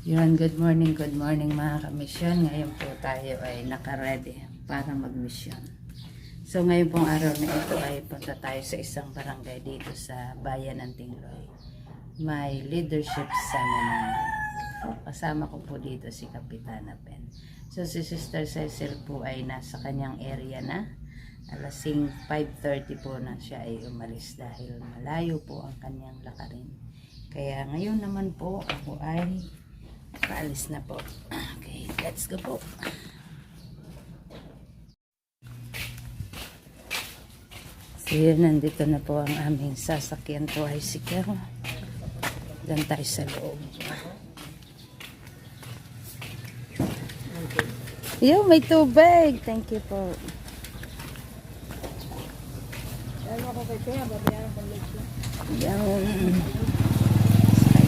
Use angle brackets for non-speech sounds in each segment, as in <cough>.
Yun, good morning, good morning mga kamisyon. Ngayon po tayo ay nakaready para mag-mission. So ngayon pong araw na ito ay punta tayo sa isang barangay dito sa bayan ng Tingloy. May leadership seminar. Kasama ko po dito si Kapitana Pen. So si Sister Cecil po ay nasa kanyang area na. Alas 5.30 po na siya ay umalis dahil malayo po ang kanyang lakarin. Kaya ngayon naman po ako ay paalis na po. <clears throat> Okay, let's go po. So yun, nandito na po ang aming sasakyan to bicycle. Diyan tayo sa loob. Yo, may tubig. Thank you po. Yan.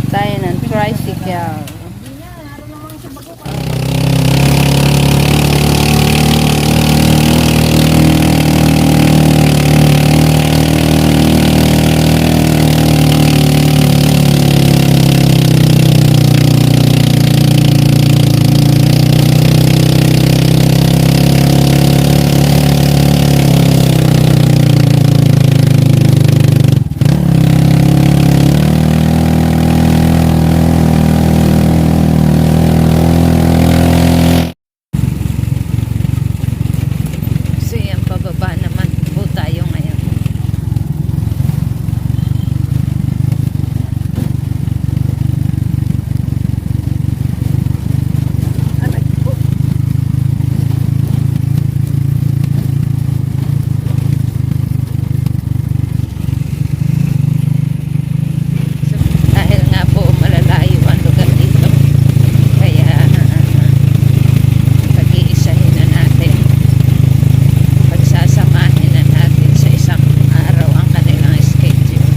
Tayo ng tricycle. So yan, pababa naman po tayo ngayon. Aray po. So, dahil nga po malalayo ang lugar dito. Kaya pag-iisahin na natin pagsasamahin na natin sa isang araw ang kanilang schedule.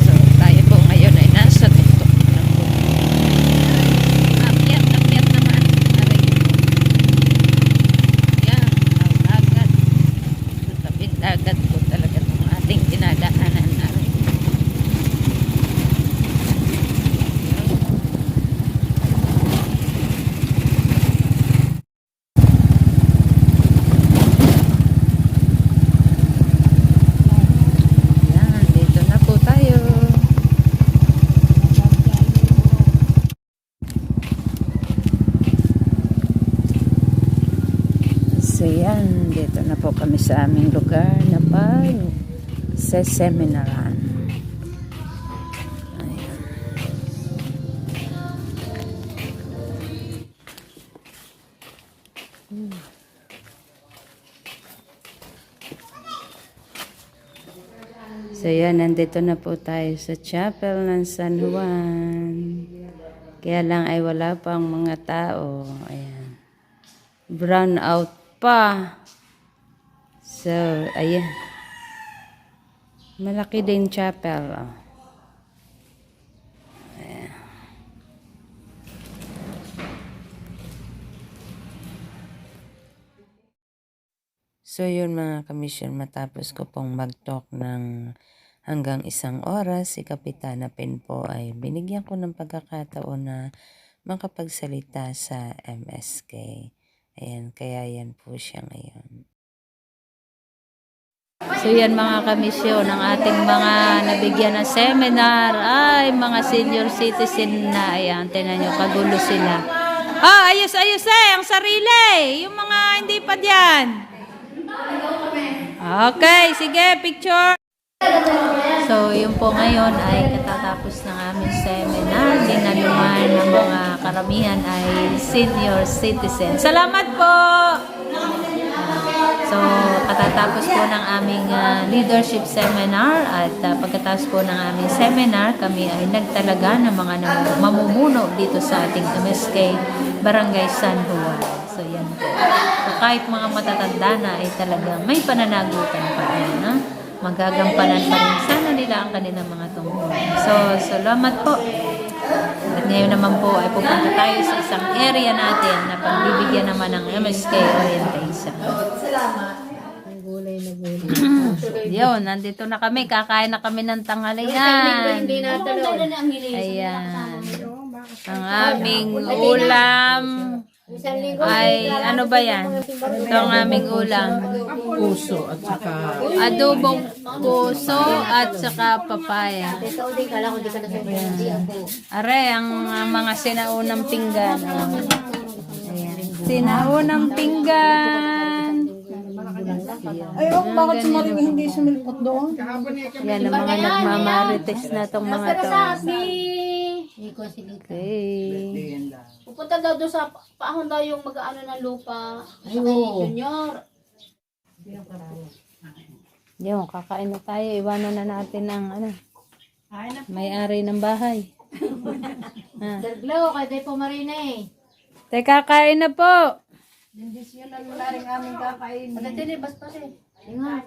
So, tayo po ngayon ay nasa tuktok ng bundok. Akyat, akyat naman. Aray. Yan, ang dagat. Sa tabing dagat po talaga itong ating dinadaanan natin. Yan, dito na po tayo. So yan, dito na po kami sa aming lugar na pag sa seminaran. Ayan. So yan, nandito na po tayo sa chapel ng San Juan. Kaya lang ay wala pang mga tao. Ayan. Brown out pa. So, ayan. Malaki din chapel. So yun mga kamisyon, matapos ko pong mag-talk ng hanggang isang oras, si Kapitana Pen po ay binigyan ko ng pagkakataon na makapagsalita sa MSK. Ayan, kaya yan po siya ngayon. So yan mga kamisyon, ang ating mga nabigyan ng seminar ay mga senior citizen na. Ayan, tinan nyo, kagulo sila. Ah, ayos, ayos eh, ang sarili. Yung mga hindi pa diyan. Okay, sige, picture. So, yun po ngayon ay katatapos ng aming seminar. Dinaluman ng mga karamihan ay senior citizen. Salamat po! So, katatapos po ng aming ah, leadership seminar at ah, pagkatapos po ng aming seminar, kami ay nagtalaga ng mga mamumuno dito sa ating MSK Barangay San Juan. So, yan po. Kahit mga matatanda na ay talagang may pananagutan pa rin. Ha? Magagampanan pa rin sana nila ang kanilang mga tungkulin. So, salamat po. At ngayon naman po ay pupunta tayo sa isang area natin na pagbibigyan naman ng MSK orientation. Ang gulay na gulay. <clears throat> Yun, nandito na kami. Kakain na kami ng tanghalian. Hindi natin. Ayan. Ang aming ulam. Ay ano ba yan? Ito ang aming ulam. puso at saka Adobong puso at saka papaya. Are, ang mga sinaunang pinggan. Sinaunang pinggan. Ay, oh, bakit si Maring hindi sumilpot doon? Yan ang mga nagmamarites na tong mga to. Hindi ko sige. Okay. Pupunta daw doon sa paahon daw yung mag-ano ng lupa. Sa kay Junior. Yung, kakain na tayo. Iwanan na natin ang ano. May-ari ng bahay. <laughs> ha. Darglaw, kay Depo Marina eh. Teka, kain na po. Pagdating bas pa siya. Ingat.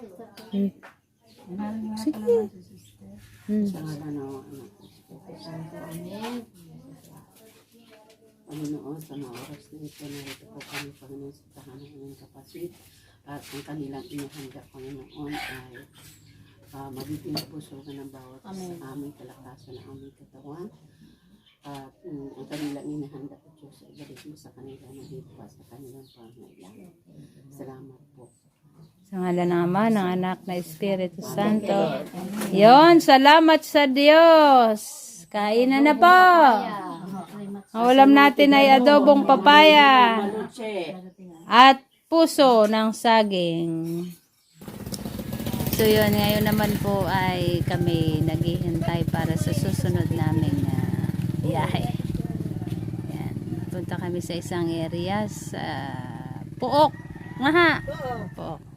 Hmm. Sige. Hmm. Panginoon, sa mga oras na ito, narito po kami, Panginoon, sa tahanan ng kapatid. At ang kanilang inihanda, Panginoon, ay uh, magiging pusogan ng bawat sa aming kalakasan ng aming katawan. At um, ang kanilang inihanda po, Diyos, ay balik mo sa kanila na pa sa kanilang pangailangan. Salamat po. Sa ngalan ng Ama, ng Anak, na Espiritu Santo. Yon, salamat sa Diyos. Kain na po. Ang ulam natin ay adobong papaya at puso ng saging. So yun, ngayon naman po ay kami naghihintay para sa susunod naming ah, biyahe. Yan. Punta kami sa isang area sa Puok. Nga Puok.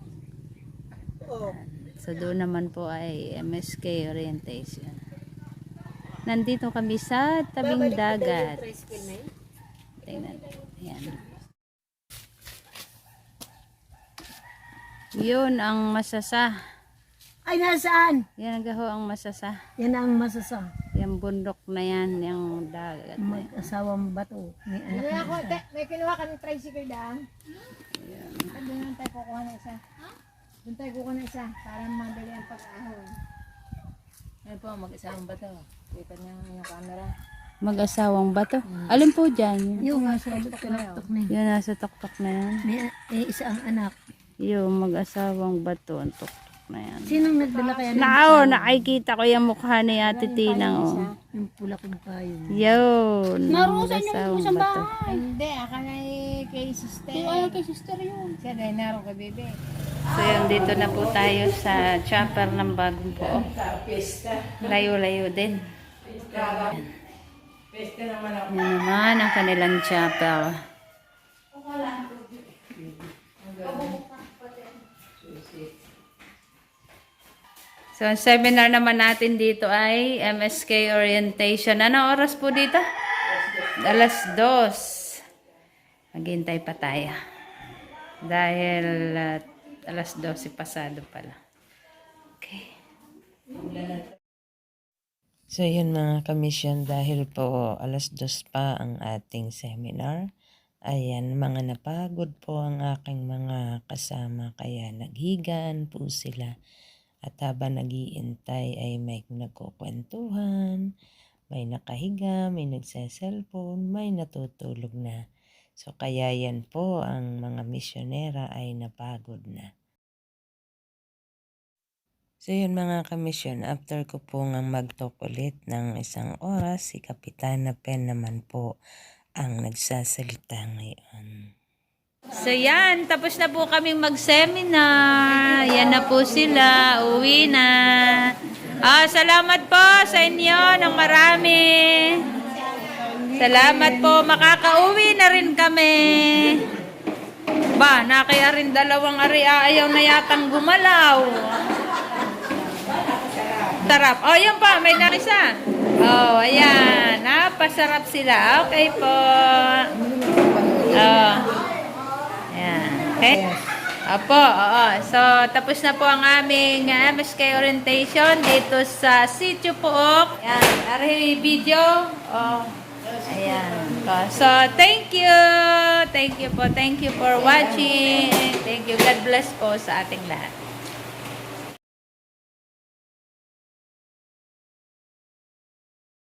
So doon naman po ay MSK orientation. Nandito kami sa tabing dagat. Tingnan. Yan. Yun ang masasa. Ay, nasaan? Yan ang gaho ang masasa. Yan ang masasa. Yung bundok na yan, yung dagat na yan. Mag-asawang bato. May anak May ako, te, may kinuha ka ng tricycle daan. Doon tayo kukuha na isa. Doon tayo kukuha na isa para madali ang pag-ahon. Ano po, mag-isang ba to? Kita niya yung camera. Mag-asawang bato. Alin po dyan? Yung nasa tuktok na yun. Yan nasa tuktok na yan. May eh, isa ang anak. Yung mag-asawang bato, ang tuktok na yan. Sinong nagdala kaya ng Nao, nakikita ko yung mukha ni Ate Tinang, oh. yung pula kong payo? Yun. Mag-asawang bato. Hindi, akala eh, kay sister. Ay, kay sister yun. Siya dahil naroon kay bebe. So yun, dito na po tayo sa chopper ng bagong po. Layo-layo din. Yan naman ang kanilang chapel. So, ang seminar naman natin dito ay MSK Orientation. Ano oras po dito? Alas dos. Maghintay pa tayo. Dahil uh, alas 12 pasado pala. Okay. So yun mga kamisyon, dahil po alas dos pa ang ating seminar, ayan, mga napagod po ang aking mga kasama, kaya naghigan po sila. At habang nagiintay ay may nagkukwentuhan, may nakahiga, may nagsa-cellphone, may natutulog na. So kaya yan po ang mga misyonera ay napagod na. So yun mga kamisyon, after ko po nga mag-talk ulit ng isang oras, si Kapitana Pen naman po ang nagsasalita ngayon. So yan, tapos na po kaming mag-seminar. Yan na po sila, uwi na. Ah, salamat po sa inyo ng marami. Salamat po, makakauwi na rin kami. Ba, nakaya rin dalawang ari ayaw na yatang gumalaw. Sarap. Oh, yun pa, may narisa. Oh, ayan. Napasarap sila. Okay po. Oh. Okay? Opo, oo. So, tapos na po ang aming uh, MSK orientation dito sa Sitio Pook. Ayan, ari video. Oh. Ayan. So, thank you. Thank you po. Thank you for watching. Thank you. God bless po sa ating lahat.